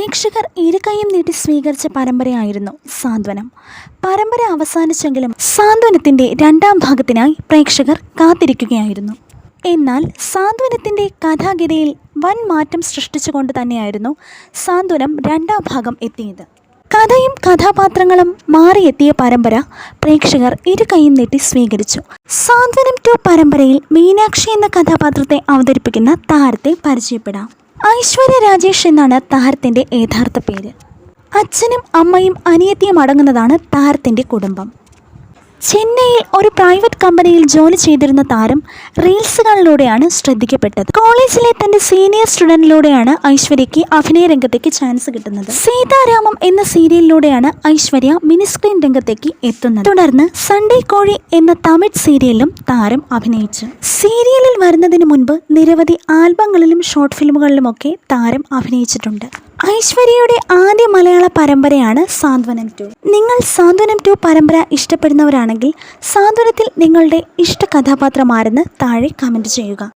പ്രേക്ഷകർ ഇരുകൈയും നീട്ടി സ്വീകരിച്ച പരമ്പരയായിരുന്നു സാന്ത്വനം. പരമ്പര അവസാനിച്ചെങ്കിലും സാന്ത്വനത്തിന്റെ രണ്ടാം ഭാഗത്തിനായി പ്രേക്ഷകർ കാത്തിരിക്കുകയായിരുന്നു. എന്നാൽ സാന്ത്വനത്തിന്റെ കഥാഗതിയിൽ വൻ മാറ്റം സൃഷ്ടിച്ചുകൊണ്ട് തന്നെയായിരുന്നു സാന്ത്വനം രണ്ടാം ഭാഗം എത്തിയത്. കഥയും കഥാപാത്രങ്ങളും മാറിയെത്തിയ പരമ്പര പ്രേക്ഷകർ ഇരു കൈയും നീട്ടി സ്വീകരിച്ചു. സാന്ത്വനം ടു പരമ്പരയിൽ മീനാക്ഷി എന്ന കഥാപാത്രത്തെ അവതരിപ്പിക്കുന്ന താരത്തെ പരിചയപ്പെടാം. ഐശ്വര്യ രാജേഷ് എന്നാണ് താരത്തിന്റെ യഥാർത്ഥ പേര്. അച്ഛനും അമ്മയും അനിയത്തിയും അടങ്ങുന്നതാണ് താരത്തിന്റെ കുടുംബം. ചെന്നൈയിൽ ഒരു പ്രൈവറ്റ് കമ്പനിയിൽ ജോലി ചെയ്തിരുന്ന താരം റീൽസുകളിലൂടെയാണ് ശ്രദ്ധിക്കപ്പെട്ടത്. കോളേജിലെ തന്റെ സീനിയർ സ്റ്റുഡന്റിലൂടെയാണ് ഐശ്വര്യയ്ക്ക് അഭിനയ രംഗത്തേക്ക് ചാൻസ് കിട്ടുന്നത്. സീതാരാമം എന്ന സീരിയലിലൂടെയാണ് ഐശ്വര്യ മിനിസ്ക്രീൻ രംഗത്തേക്ക് എത്തുന്നത്. തുടർന്ന് സൺഡേ കോഴി എന്ന തമിഴ് സീരിയലിലും താരം അഭിനയിച്ചു. സീരിയലിൽ വരുന്നതിന് മുൻപ് നിരവധി ആൽബങ്ങളിലും ഷോർട്ട് ഫിലിമുകളിലുമൊക്കെ താരം അഭിനയിച്ചിട്ടുണ്ട്. ഐശ്വര്യയുടെ ആദ്യ മലയാള പരമ്പരയാണ് സാന്ത്വനം ടു. നിങ്ങൾ സാന്ത്വനം ടു പരമ്പര ഇഷ്ടപ്പെടുന്നവരാണെങ്കിൽ സാന്ത്വനത്തിൽ നിങ്ങളുടെ ഇഷ്ട കഥാപാത്രമാരെന്ന് താഴെ കമന്റ് ചെയ്യുക.